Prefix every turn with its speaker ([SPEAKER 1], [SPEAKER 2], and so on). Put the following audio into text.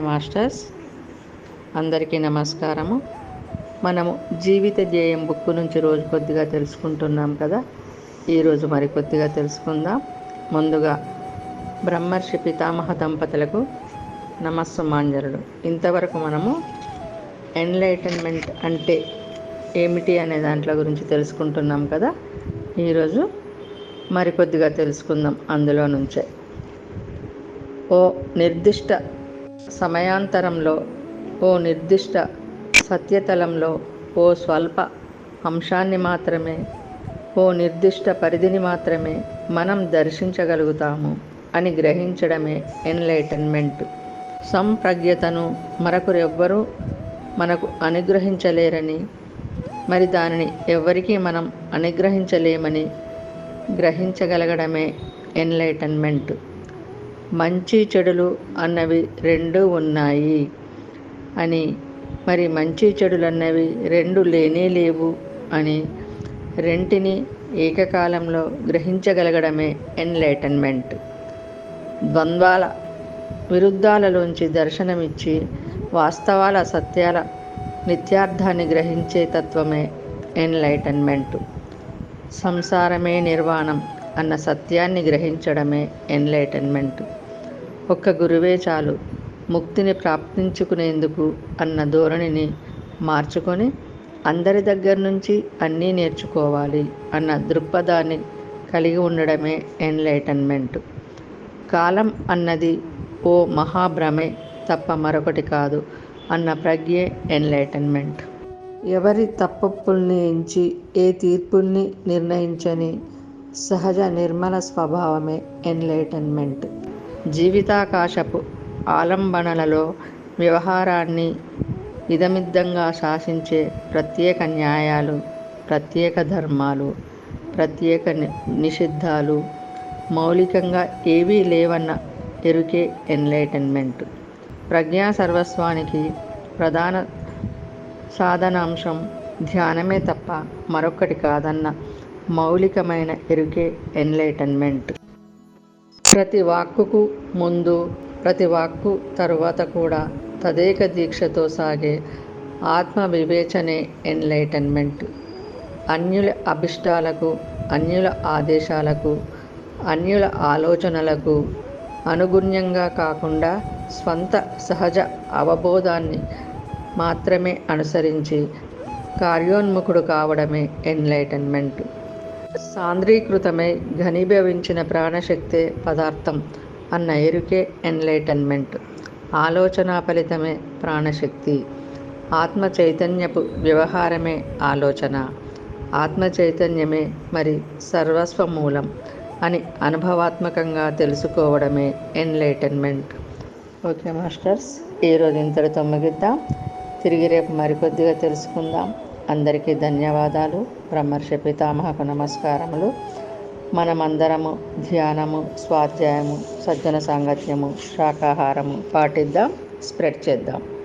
[SPEAKER 1] Masters అందరికీ నమస్కారము. మనము జీవిత ధ్యేయం బుక్ నుంచి రోజు కొద్దిగా తెలుసుకుంటున్నాం కదా. ఈరోజు మరి కొద్దిగా తెలుసుకుందాం. ముందుగా బ్రహ్మర్షి పితామహ దంపతులకు నమస్సుమాంజలుడు ఇంతవరకు మనము ఎన్లైటన్మెంట్ అంటే ఏమిటి అనే దాంట్లో గురించి తెలుసుకుంటున్నాం కదా. ఈరోజు మరికొద్దిగా తెలుసుకుందాం అందులో నుంచే. ఓ నిర్దిష్ట సమయాంతరంలో ఓ నిర్దిష్ట సత్యతలంలో ఓ స్వల్ప అంశాన్ని మాత్రమే ఓ నిర్దిష్ట పరిధిని మాత్రమే మనం దర్శించగలుగుతాము అని గ్రహించడమే ఎన్లైటన్మెంట్. సంప్రజ్ఞతను మరొకరెవ్వరూ మనకు అనుగ్రహించలేరని మరి దానిని ఎవ్వరికీ మనం అనుగ్రహించలేమని గ్రహించగలగడమే ఎన్లైటన్మెంట్. మంచి చెడులు అన్నవి రెండు ఉన్నాయి అని మరి మంచి చెడులు అన్నవి రెండు లేనే లేవు అని రెంటిని ఏకకాలంలో గ్రహించగలగడమే ఎన్లైటన్మెంట్. ద్వంద్వాల విరుద్ధాలలోంచి దర్శనమిచ్చి వాస్తవాల సత్యాల నిత్యార్థాన్ని గ్రహించే తత్వమే ఎన్లైటన్మెంట్. సంసారమే నిర్వాణం అన్న సత్యాన్ని గ్రహించడమే ఎన్లైటన్మెంట్. ఒక్క గురువే చాలు. ముక్తిని ప్రాప్తించుకునేందుకు అన్న ధోరణిని మార్చుకొని అందరి దగ్గర నుంచి అన్నీ నేర్చుకోవాలి అన్న దృక్పథాన్ని కలిగి ఉండడమే ఎన్లైటన్మెంట్. కాలం అన్నది ఓ మహాభ్రమే తప్ప మరొకటి కాదు అన్న ప్రజ్ఞే ఎన్లైటన్మెంట్. ఎవరి తప్పప్పుల్ని ఎంచి ఏ తీర్పుల్ని నిర్ణయించని సహజ నిర్మల స్వభావమే ఎన్లైటన్మెంట్. జీవితాకాశపు ఆలంబనలలో వ్యవహారాన్ని ఇదమిద్దంగా శాసించే ప్రత్యేక న్యాయాలు ప్రత్యేక ధర్మాలు ప్రత్యేక నిషిద్ధాలు మౌలికంగా ఏవీ లేవన్న ఎరుకే ఎన్లైటన్మెంట్. ప్రజ్ఞా సర్వస్వానికి ప్రధాన సాధనాంశం ధ్యానమే తప్ప మరొకటి కాదన్న మౌలికమైన ఎరుకే ఎన్లైటన్మెంట్. ప్రతి వాక్కుకు ముందు ప్రతి వాక్కు తరువాత కూడా తదేక దీక్షతో సాగే ఆత్మ వివేచనే ఎన్లైటన్మెంట్. అన్యుల అభిష్టాలకు అన్యుల ఆదేశాలకు అన్యుల ఆలోచనలకు అనుగుణ్యంగా కాకుండా స్వంత సహజ అవబోధాన్ని మాత్రమే అనుసరించి కార్యోన్ముఖుడు కావడమే ఎన్లైటన్మెంట్. సాంద్రీకృతమై ఘనీభవించిన ప్రాణశక్తే పదార్థం అన్న ఎరుకే ఎన్లైటన్మెంట్. ఆలోచన ఫలితమే ప్రాణశక్తి. ఆత్మ చైతన్యపు వ్యవహారమే ఆలోచన. ఆత్మ చైతన్యమే మరి సర్వస్వ మూలం అని అనుభవాత్మకంగా తెలుసుకోవడమే ఎన్లైటన్మెంట్. ఓకే మాస్టర్స్ ఈరోజు ఇంతటితో ముగిద్దాం. తిరిగి రేపు మరికొద్దిగా తెలుసుకుందాం. అందరికీ ధన్యవాదాలు. బ్రహ్మర్షి పితామహకు నమస్కారములు. మనమందరము ధ్యానము స్వాధ్యాయము సజ్జన సాంగత్యము శాకాహారము పాటిద్దాం స్ప్రెడ్ చేద్దాం.